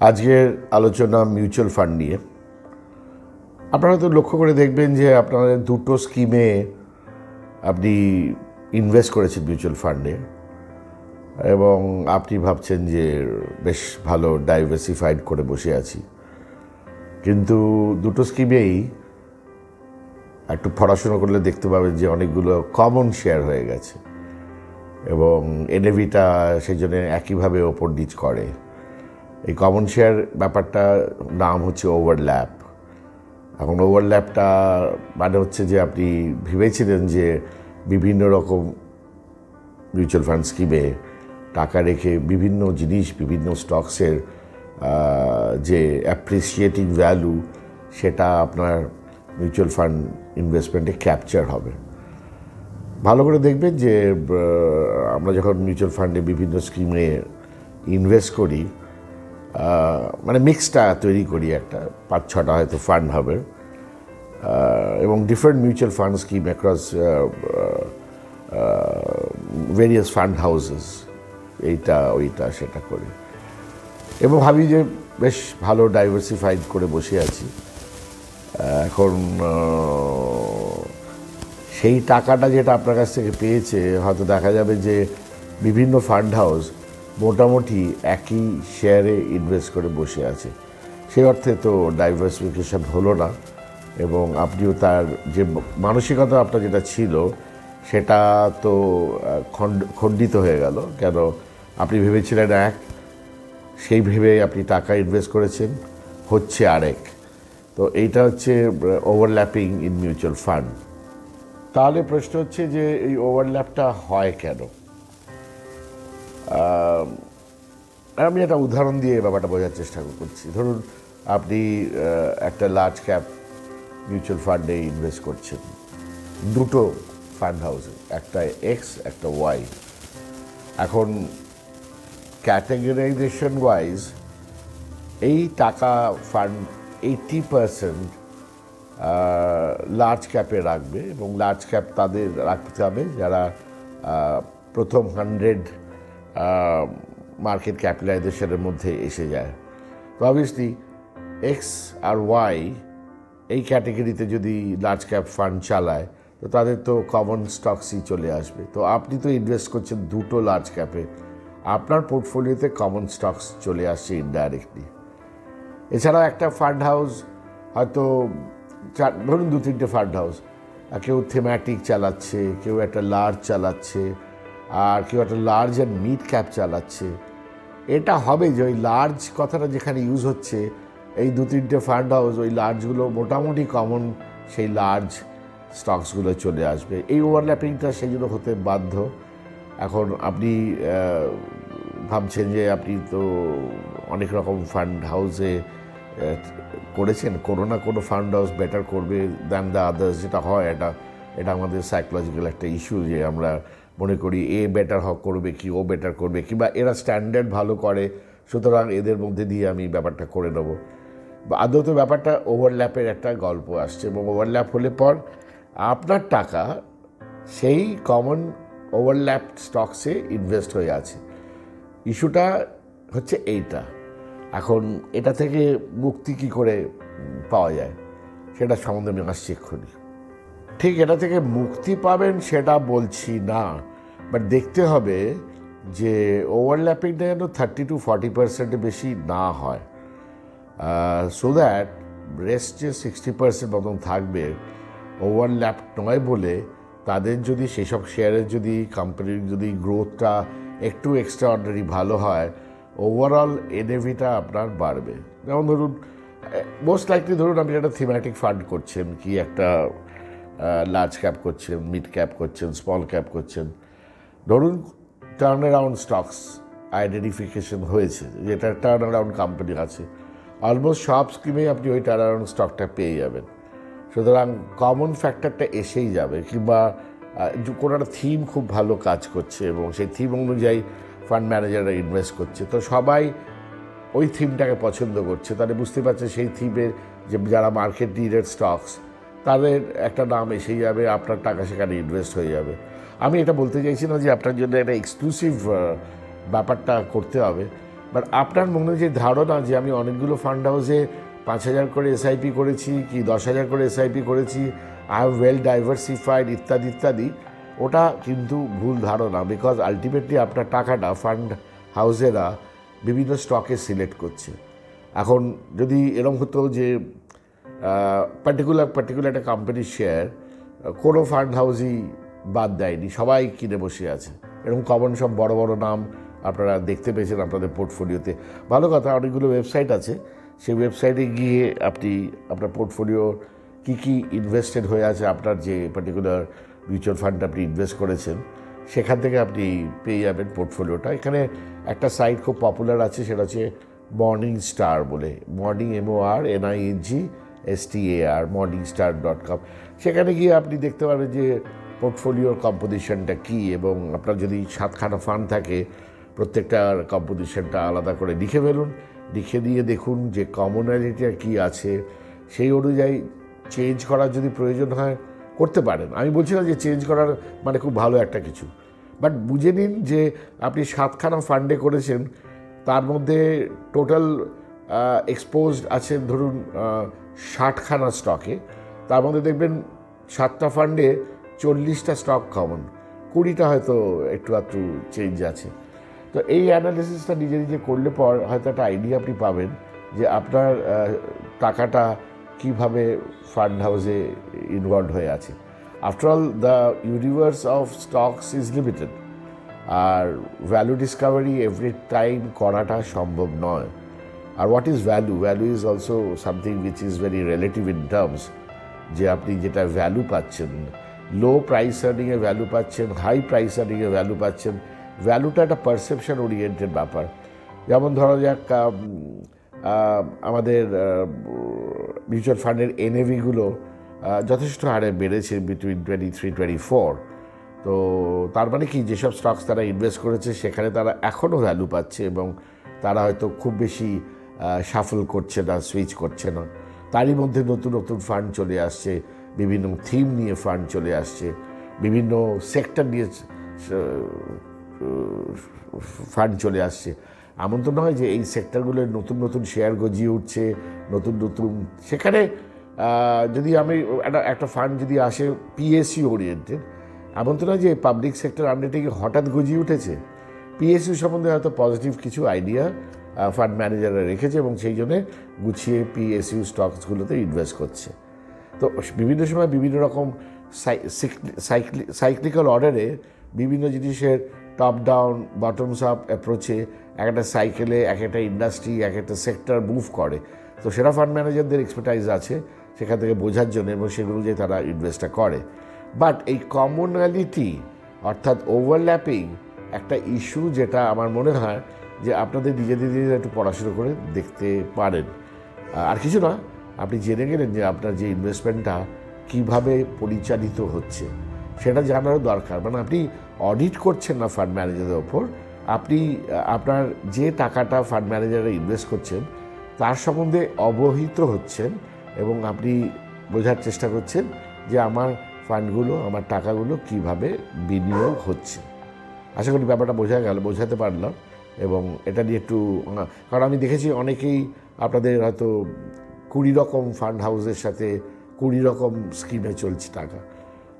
আজকের আলোচনা mutual fund নিয়ে। আপনারা হয়তো লক্ষ্য করে দেখবেন যে আপনাদের দুটো স্কিমে আপনি ইনভেস্ট করেছেন মিউচুয়াল ফান্ডে এবং আপনি ভাবছেন যে বেশ ভালো ডাইভার্সিফাইড করে বসে আছি। কিন্তু দুটো স্কিমেই একটু পড়াশুনো করলে দেখতে পাবেন যে অনেকগুলো কমন শেয়ার হয়ে গেছে এবং এনএভিটা সেই জন্য একইভাবে ওপর নিচ করে। এই কমন শেয়ার ব্যাপারটা নাম হচ্ছে ওভারল্যাপ এখন ওভারল্যাপটা মানে হচ্ছে যে আপনি ভেবেছিলেন যে বিভিন্ন রকম মিউচুয়াল ফান্ড স্কিমে টাকা রেখে বিভিন্ন জিনিস, বিভিন্ন স্টকসের যে অ্যাপ্রিসিয়েটিং ভ্যালু সেটা আপনার মিউচুয়াল ফান্ড ইনভেস্টমেন্টে ক্যাপচার হবে। ভালো করে দেখবেন যে আমরা যখন মিউচুয়াল ফান্ডে বিভিন্ন স্কিমে ইনভেস্ট করি মানে মিক্সটা তৈরি করি একটা, পাঁচ, ছটা হয়তো ফান্ড হবে। এবং different mutual fund scheme across various fund houses এইটা, ওইটা, সেটা করি। এবং ভাবি যে বেশ ভালো ডাইভার্সিফাইড করে বসে আছি। এখন সেই টাকাটা যেটা আপনার কাছ থেকে পেয়েছে, হয়তো দেখা যাবে যে বিভিন্ন ফান্ড হাউস মোটামুটি একই শেয়ারে ইনভেস্ট করে বসে আছে। সেই অর্থে তো ডাইভার্সিফিকেশন হলো না এবং আপনিও তার যে মানসিকতা আপনার যেটা ছিল, সেটা তো খণ্ড, খণ্ডিত হয়ে গেল। কেন? আপনি ভেবেছিলেন এক, সেই ভেবে আপনি টাকা ইনভেস্ট করেছেন, হচ্ছে আরেক। তো এইটা হচ্ছে ওভারল্যাপিং ইন মিউচুয়াল ফান্ড তাহলে প্রশ্ন হচ্ছে যে এই ওভারল্যাপটা হয় কেন? আম, একটা উদাহরণ দিয়ে ব্যাপারটা বোঝার চেষ্টা করছি। ধরুন আপনি একটা লার্জ ক্যাপ মিউচুয়াল ফান্ডে ইনভেস্ট করছেন। দুটো ফান্ড হাউসে একটা এক্স একটা ওয়াই এখন ক্যাটেগরাইজেশন ওয়াইজ এই টাকা ফান্ড এইটি পারসেন্ট লার্জ ক্যাপে রাখবে এবং লার্জ ক্যাপ তাদের রাখতে হবে যারা প্রথম হান্ড্রেড মার্কেট ক্যাপিটালাইজেশনের মধ্যে এসে যায়। তো অবভিয়াসলি এক্স আর ওয়াই এই ক্যাটেগরিতে যদি লার্জ ক্যাপ ফান্ড চালায়, তো তাদের তো কমন স্টকসই চলে আসবে। তো আপনি তো ইনভেস্ট করছেন দুটো লার্জ ক্যাপে আপনার পোর্টফোলিওতে কমন স্টকস চলে আসছে ইনডাইরেক্টলি এছাড়াও একটা ফান্ড হাউস হয়তো ধরুন দু তিনটে ফান্ড হাউস কেউ থেম্যাটিক চালাচ্ছে, কেউ একটা লার্জ চালাচ্ছে। আর কেউ একটা লার্জ অ্যান্ড মিড ক্যাপ চালাচ্ছে। এটা হবে যে ওই লার্জ কথাটা যেখানে ইউজ হচ্ছে, এই দু তিনটে ফান্ড হাউস ওই লার্জগুলো মোটামুটি কমন সেই লার্জ স্টকসগুলো চলে আসবে। এই ওভারল্যাপিংটা সেই জন্য হতে বাধ্য। এখন আপনি ভাবছেন যে আপনি তো অনেক রকম ফান্ড হাউসে করেছেন। কোনো না কোনো ফান্ড হাউস বেটার করবে দ্যান দ্য আদার্স যেটা হয়। এটা এটা আমাদের সাইকোলজিক্যাল একটা ইস্যু যে আমরা মনে করি এ বেটার হক করবে কি, ও বেটার করবে, কিংবা এরা স্ট্যান্ডার্ড ভালো করে, সুতরাং এদের মধ্যে দিয়ে আমি ব্যাপারটা করে নেব। বা আদৌ ব্যাপারটা ওভারল্যাপের একটা গল্প আসছে, এবং ওভারল্যাপ হলে পর আপনার টাকা সেই কমন ওভারল্যাপ স্টকসে ইনভেস্ট হয়ে আছে। ইস্যুটা হচ্ছে এইটা। এখন এটা থেকে মুক্তি কি করে পাওয়া যায়? সেটা সম্বন্ধে আমি আসছি এক্ষুনি ঠিক এটা থেকে মুক্তি পাবেন সেটা বলছি না। বাট দেখতে হবে যে ওভারল্যাপিংটা যেন থার্টি টু ফর্টি পার্সেন্টের বেশি না হয়। সো দ্যাট রেস্ট যে সিক্সটি পার্সেন্ট মতন থাকবে ওভারল্যাপ নয় বলে তাদের যদি সেসব শেয়ারের যদি কোম্পানির যদি গ্রোথটা একটু এক্সট্রা অর্ডারি ভালো হয় ওভারঅল এনএভিটা আপনার বাড়বে। যেমন ধরুন মোস্ট লাইকলি ধরুন আপনি একটা থিম্যাটিক ফান্ড করছেন, কি একটা লার্জ ক্যাপ করছেন মিড ক্যাপ করছেন স্মল ক্যাপ করছেন। ধরুন টার্ন অ্যারাউন্ড স্টকস আইডেন্টিফিকেশন হয়েছে, যেটা টার্ন অ্যারাউন্ড কোম্পানি আছে। অলমোস্ট সব স্কিমেই আপনি ওই টার্ন অ্যারাউন্ড স্টকটা পেয়ে যাবেন। সুতরাং কমন ফ্যাক্টরটা এসেই যাবে, কিংবা কোনো একটা থিম খুব ভালো কাজ করছে এবং সেই থিম অনুযায়ী ফান্ড ম্যানেজাররা ইনভেস্ট করছে। তো সবাই ওই থিমটাকে পছন্দ করছে, তাহলে বুঝতে পারছে সেই থিমের যে যারা মার্কেট নিডেড স্টকস তাদের একটা নাম এসে যাবে, আপনার টাকা সেখানে ইনভেস্ট হয়ে যাবে। আমি এটা বলতে চাইছি না যে আপনার জন্য একটা এক্সক্লুসিভ ব্যাপারটা করতে হবে বাট আপনার মনে যে ধারণা যে আমি অনেকগুলো ফান্ড হাউসে পাঁচ হাজার করে এসআইপি করেছি কি দশ হাজার করে এসআইপি করেছি আই হ্যাভ ওয়েল ডাইভার্সিফাইড ইত্যাদি ইত্যাদি, ওটা কিন্তু ভুল ধারণা বিকজ আলটিমেটলি আপনার টাকাটা ফান্ড হাউসেরা বিভিন্ন স্টকে সিলেক্ট করছে। এখন যদি এরকম হতো যে পার্টিকুলার পার্টিকুলার একটা কোম্পানির শেয়ার কোনো ফান্ড হাউসই বাদ দেয়নি, সবাই কিনে বসে আছে। এরকম কমন সব বড় বড় নাম আপনারা দেখতে পেয়েছেন আপনাদের পোর্টফোলিওতে ভালো কথা, অনেকগুলো ওয়েবসাইট আছে, সেই ওয়েবসাইটে গিয়ে আপনি আপনার পোর্টফোলিও কী কী ইনভেস্টেড হয়ে আছে, আপনার যে পার্টিকুলার মিউচুয়াল ফান্ড আপনি ইনভেস্ট করেছেন, সেখান থেকে আপনি পেয়ে যাবেন পোর্টফোলিওটা এখানে একটা সাইট খুব পপুলার আছে, সেটা হচ্ছে মর্নিং স্টার বলে morning MO R NING S T A R morning star dot com সেখানে গিয়ে আপনি দেখতে পারবেন যে পোর্টফোলিওর কম্পোজিশনটা কী এবং আপনার যদি সাতখানা ফান্ড থাকে প্রত্যেকটার কম্পোজিশনটা আলাদা করে লিখে ফেলুন। লিখে দিয়ে দেখুন যে কমনালিটিটা কী আছে। সেই অনুযায়ী চেঞ্জ করার যদি প্রয়োজন হয়, করতে পারেন। আমি বলছি না যে চেঞ্জ করার মানে খুব ভালো একটা কিছু। বাট বুঝে নিন যে আপনি সাতখানা ফান্ডে করেছেন, তার মধ্যে টোটাল এক্সপোজড আছে ধরুন ষাটখানা স্টকে তার মধ্যে দেখবেন সাতটা ফান্ডে চল্লিশটা স্টক কমন কুড়িটা হয়তো একটু একটু চেঞ্জ আছে। তো এই অ্যানালিসিসটা নিজে নিজে করলে পর হয়তো একটা আইডিয়া আপনি পাবেন যে আপনার টাকাটা কীভাবে ফান্ড হাউসে ইনভলভ হয়ে আছে। After all the universe of stocks is limited R value discovery every time করাটা সম্ভব নয়। আর what is value value is also something which is very relative in terms যে আপনি যেটা ভ্যালু পাচ্ছেন লো প্রাইস আর্নিংয়ে ভ্যালু পাচ্ছেন হাই প্রাইস আর্নিংয়ে ভ্যালু পাচ্ছেন ভ্যালুটা একটা পারসেপশন ওরিয়েন্টেড ব্যাপার। যেমন ধরো যাক আম, আমাদের মিউচুয়াল ফান্ডের এনএভিগুলো যথেষ্ট হারে বেড়েছে between twenty three twenty four তো তার মানে কি যেসব স্টকস তারা ইনভেস্ট করেছে সেখানে তারা এখনও ভ্যালু পাচ্ছে এবং তারা হয়তো খুব বেশি সাফল করছে না সুইচ করছে না। তারই মধ্যে নতুন নতুন ফান্ড চলে আসছে, বিভিন্ন থিম নিয়ে ফান্ড চলে আসছে, বিভিন্ন সেক্টর নিয়ে ফান্ড চলে আসছে। এমন তো নয় যে এই সেক্টরগুলোর নতুন নতুন শেয়ার গজিয়ে উঠছে, নতুন নতুন, সেখানে যদি আমি একটা একটা ফান্ড যদি আসে পিএসসি ওরিয়েন্টেড এমন তো নয় যে পাবলিক সেক্টর আন্ডারটেকিং হঠাৎ গজিয়ে উঠেছে। পিএসসি সম্বন্ধে হয়তো পজিটিভ কিছু আইডিয়া ফান্ড ম্যানেজাররা রেখেছে এবং সেই জন্যে গুছিয়ে পিএসইউ স্টকসগুলোতে ইনভেস্ট করছে। তো বিভিন্ন সময় বিভিন্ন রকম সাইক্লিক্যাল অর্ডারে বিভিন্ন জিনিসের টপ ডাউন বটমস আপ অ্যাপ্রোচে এক একটা সাইকেলে এক একটা ইন্ডাস্ট্রি এক একটা সেক্টর মুভ করে। তো সেটা ফান্ড ম্যানেজারদের এক্সপার্টাইজ আছে সেখান থেকে বোঝার জন্য এবং সেগুলো যে তারা ইনভেস্টটা করে। বাট এই কমনালিটি অর্থাৎ ওভারল্যাপিং একটা ইস্যু যেটা আমার মনে হয় যে আপনাদের নিজেদের নিজেদের একটু পড়াশুনো করে দেখতে পারেন। আর কিছু না আপনি জেনে গেলেন যে আপনার যে ইনভেস্টমেন্টটা কীভাবে পরিচালিত হচ্ছে, সেটা জানারও দরকার। মানে আপনি অডিট করছেন না ফান্ড ম্যানেজারের ওপর, আপনি আপনার যে টাকাটা ফান্ড ম্যানেজারে ইনভেস্ট করছেন, তার সম্বন্ধে অবহিত হচ্ছেন এবং আপনি বোঝার চেষ্টা করছেন যে আমার ফান্ডগুলো আমার টাকাগুলো কীভাবে বিনিয়োগ হচ্ছে। আশা করি ব্যাপারটা বোঝা গেল, বোঝাতে পারলাম। এবং এটা নিয়ে একটু কারণ আমি দেখেছি অনেকেই আপনাদের হয়তো কুড়ি রকম ফান্ড হাউসের সাথে কুড়ি রকম স্কিমে চলছে টাকা।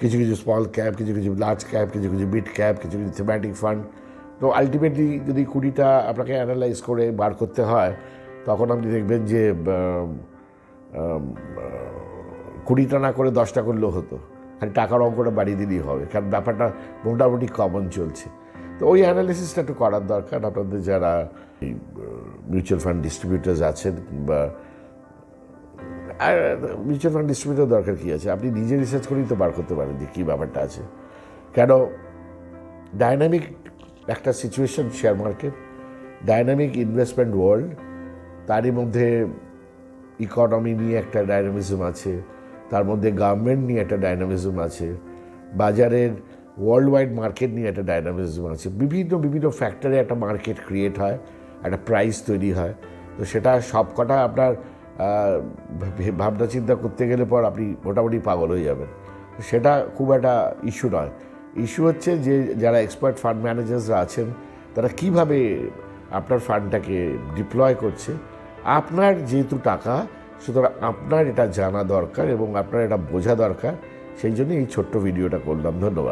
কিছু কিছু স্মল ক্যাপ কিছু কিছু লার্জ ক্যাপ কিছু কিছু মিড ক্যাপ কিছু কিছু থিমেটিক ফান্ড তো আলটিমেটলি যদি কুড়িটা আপনাকে অ্যানালাইজ করে বার করতে হয়, তখন আপনি দেখবেন যে কুড়িটা না করে দশটা করলেও হতো। খালি টাকার অঙ্কটা বাড়িয়ে দিলেই হবে। কারণ ব্যাপারটা মোটামুটি কমন চলছে। তো ওই অ্যানালিসিসটা একটু করার দরকার। আপনাদের যারা মিউচুয়াল ফান্ড ডিস্ট্রিবিউটার্স আছেন বা, আর মিউচুয়াল ফান্ড ডিস্ট্রিবিউটার দরকার কী আছে? আপনি নিজে রিসার্চ করেই তো বার করতে পারেন যে কী ব্যাপারটা আছে। কেন? ডাইনামিক একটা situation share market dynamic investment world তারই মধ্যে ইকোনমি নিয়ে একটা ডাইনামিজম আছে, তার মধ্যে গভর্নমেন্ট নিয়ে একটা ডাইনামিজম আছে, বাজারের ওয়ার্ল্ড ওয়াইড মার্কেট নিয়ে একটা ডাইনামিজম আছে। বিভিন্ন বিভিন্ন ফ্যাক্টরে একটা মার্কেট ক্রিয়েট হয়, একটা প্রাইস তৈরি হয়। তো সেটা সব কটা আপনার ভাবনা চিন্তা করতে গেলে পর আপনি মোটামুটি পাগল হয়ে যাবেন। সেটা খুব একটা ইস্যু নয়। ইস্যু হচ্ছে যে, যারা এক্সপার্ট ফান্ড ম্যানেজার্সরা আছেন, তারা কীভাবে আপনার ফান্ডটাকে ডিপ্লয় করছে, আপনার যেহেতু টাকা, সুতরাং আপনার এটা জানা দরকার এবং আপনার এটা বোঝা দরকার, সেই জন্য এই ছোট্ট ভিডিওটা করলাম। ধন্যবাদ।